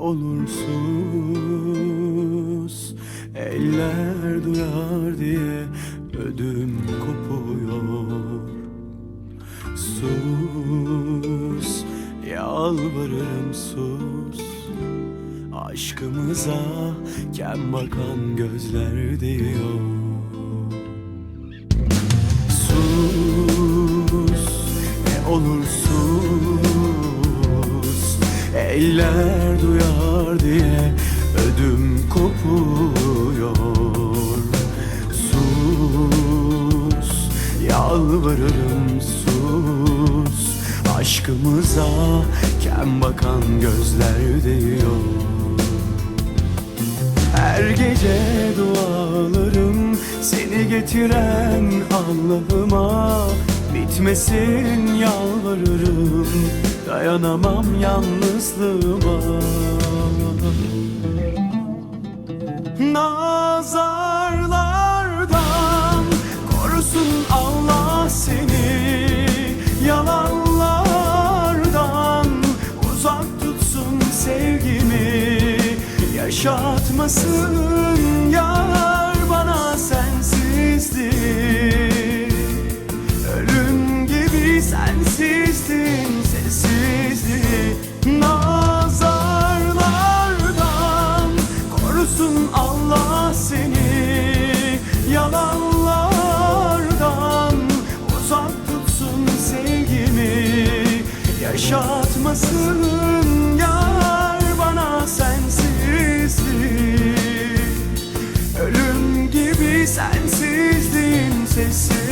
olursus Eller duyar diye ödüm kopuyor. Sus yalvarırım sus. Aşkımıza kem bakan gözler diyor. Sus ne olur sus Eller duyar diye ödüm kopuyor. Sus yalvarırım sus. Aşkımıza kem bakan gözler diyor. Her gece dualarım seni getiren Allah'ıma. Bitmesin yalvarırım Dayanamam yalnızlığıma. Nazarlardan korusun Allah seni. Yalanlardan uzak tutsun sevgimi. Yaşatmasın yar bana sensizlik Ölüm gibi sensizliğin Allah seni Yalanlardan uzak tutsun sevgimi. Yaşatmasın yar bana sensizlik. Ölüm gibi sensizliğin sesi